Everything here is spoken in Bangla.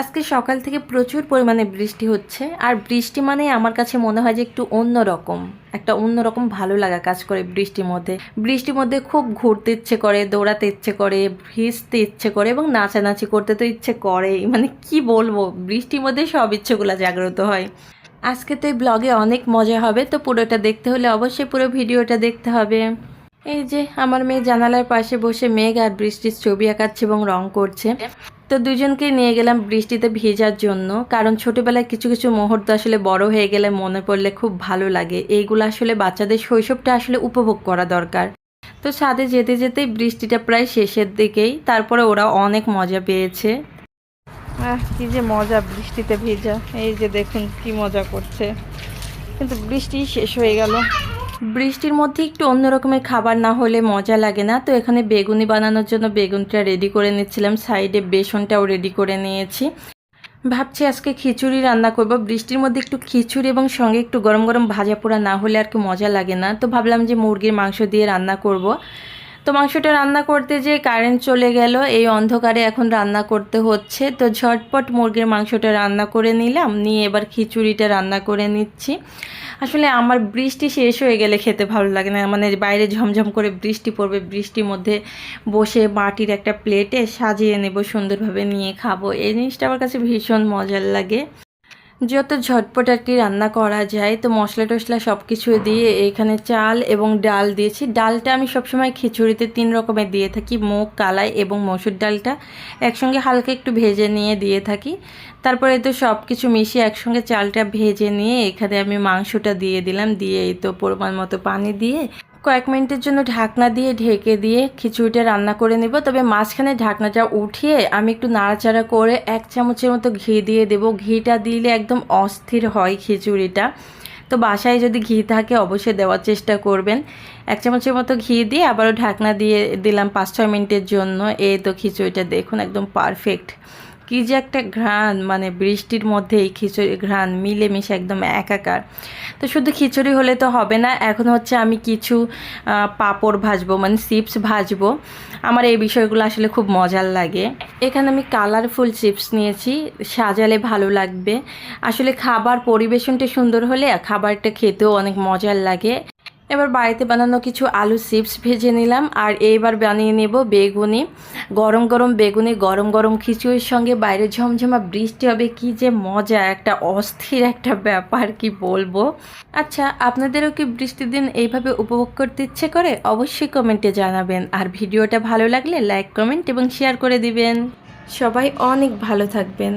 আজকে সকাল থেকে প্রচুর পরিমাণে বৃষ্টি হচ্ছে, আর বৃষ্টি মানে আমার কাছে মনে হয় যে একটু অন্য রকম একটা অন্যরকম ভালো লাগা কাজ করে বৃষ্টির মধ্যে। বৃষ্টির মধ্যে খুব ঘুরতে ইচ্ছে করে, দৌড়াতে ইচ্ছে করে, ভিজতে ইচ্ছে করে এবং নাচানাচি করতে তো ইচ্ছে করেই। মানে কি বলব, বৃষ্টির মধ্যে সব ইচ্ছেগুলো জাগ্রত হয়। আজকে তো এই ব্লগে অনেক মজা হবে, তো পুরোটা দেখতে হলে অবশ্যই পুরো ভিডিওটা দেখতে হবে। এই যে, আমার মেয়ে জানালার পাশে বসে মেঘ আর বৃষ্টির ছবি আঁকাচ্ছে এবং রং করছে। তো দুজনকে নিয়ে গেলাম বৃষ্টিতে ভেজার জন্য, কারণ ছোটবেলায় কিছু কিছু মুহূর্ত আসলে বড় হয়ে গেলে মনে পড়লে খুব ভালো লাগে। এইগুলো আসলে বাচ্চাদের শৈশবটা আসলে উপভোগ করা দরকার। তো ছাদে যেতে যেতে বৃষ্টিটা প্রায় শেষের দিকেই, তারপরে ওরা অনেক মজা পেয়েছে। কি যে মজা বৃষ্টিতে ভেজা। এই যে দেখুন কি মজা করছে। কিন্তু বৃষ্টি শেষ হয়ে গেল। বৃষ্টির মধ্যে একটু অন্য রকমের খাবার না হলে মজা লাগে না। তো এখানে বেগুনি বানানোর জন্য বেগুনটা রেডি করে নিচ্ছিলাম। সাইডে বেসনটাও রেডি করে নিয়েছি। ভাবছি আজকে খিচুড়ি রান্না করব। বৃষ্টির মধ্যে একটু খিচুড়ি এবং সঙ্গে একটু গরম গরম ভাজা পোড়া না হলে আর কি মজা লাগে না। তো ভাবলাম যে মুরগির মাংস দিয়ে রান্না করব। তো মাংসটা রান্না করতে যে কারেন্ট চলে গেল, এই অন্ধকারে এখন রান্না করতে হচ্ছে। তো ঝটপট মুরগির মাংসটা রান্না করে নিলাম। নিয়ে এবার খিচুড়িটা রান্না করে নিচ্ছি। আসলে আমার বৃষ্টি শেষ হয়ে গেলে খেতে ভালো লাগে না। মানে বাইরে ঝমঝম করে বৃষ্টি পড়বে, বৃষ্টির মধ্যে বসে মাটির একটা প্লেটে সাজিয়ে নেব, সুন্দরভাবে নিয়ে খাব। এই জিনিসটা আমার কাছে ভীষণ মজার লাগে। যত ঝটপট আর কি রান্না করা যায়, তো মশলা টশলা সব কিছু দিয়ে এখানে চাল এবং ডাল দিয়েছি। ডালটা আমি সবসময় খিচুড়িতে তিন রকমের দিয়ে থাকি, মুগ, কালাই এবং মসুর ডালটা। একসঙ্গে হালকা একটু ভেজে নিয়ে দিয়ে থাকি। তারপরে তো সব কিছু মিশিয়ে একসঙ্গে চালটা ভেজে নিয়ে এখানে আমি মাংসটা দিয়ে দিলাম। দিয়ে এই তো পরিমাণ মতো পানি দিয়ে কয়েক মিনিটের জন্য ঢাকনা দিয়ে ঢেকে দিয়ে খিচুড়িটা রান্না করে নেব। তবে মাঝখানে ঢাকনাটা উঠিয়ে আমি একটু নাড়াচাড়া করে এক চামচের মতো ঘি দিয়ে দেব। ঘিটা দিলে একদম অস্থির হয় খিচুড়িটা। তো বাসায় যদি ঘি থাকে অবশ্যই দেওয়ার চেষ্টা করবেন। এক চামচের মতো ঘি দিয়ে আবারও ঢাকনা দিয়ে দিলাম পাঁচ ছয় মিনিটের জন্য। এই তো খিচুড়িটা দেখুন, একদম পারফেক্ট কী যে একটা ঘ্রাণ মানে বৃষ্টির মধ্যে এই খিচুড়ি ঘ্রাণ, মিলেমিশে একদম একাকার। তো শুধু খিচুড়ি হলে তো হবে না, এখন হচ্ছে আমি কিছু পাঁপড় ভাজবো মানে চিপস ভাজবো। আমার এই বিষয়গুলো আসলে খুব মজার লাগে। এখানে আমি কালারফুল চিপস নিয়েছি, সাজালে ভালো লাগবে। আসলে খাবার পরিবেশনটা সুন্দর হলে, খাবারটা খেতেও অনেক মজার লাগে। এবার বাড়িতে বানানো কিছু আলু চিপস ভেজে নিলাম, আর এইবার বানিয়ে নেব বেগুনি। গরম গরম বেগুনি, গরম গরম খিচুড়ির সঙ্গে। বাইরে ঝমঝমা বৃষ্টি হবে, কি যে মজা, একটা অস্থির একটা ব্যাপার, কি বলব? আচ্ছা আপনাদেরও কি বৃষ্টির দিন এইভাবে উপভোগ করতে ইচ্ছে করে? অবশ্যই কমেন্টে জানাবেন। আর ভিডিওটা ভালো লাগলে লাইক, কমেন্ট এবং শেয়ার করে দিবেন। সবাই অনেক ভালো থাকবেন।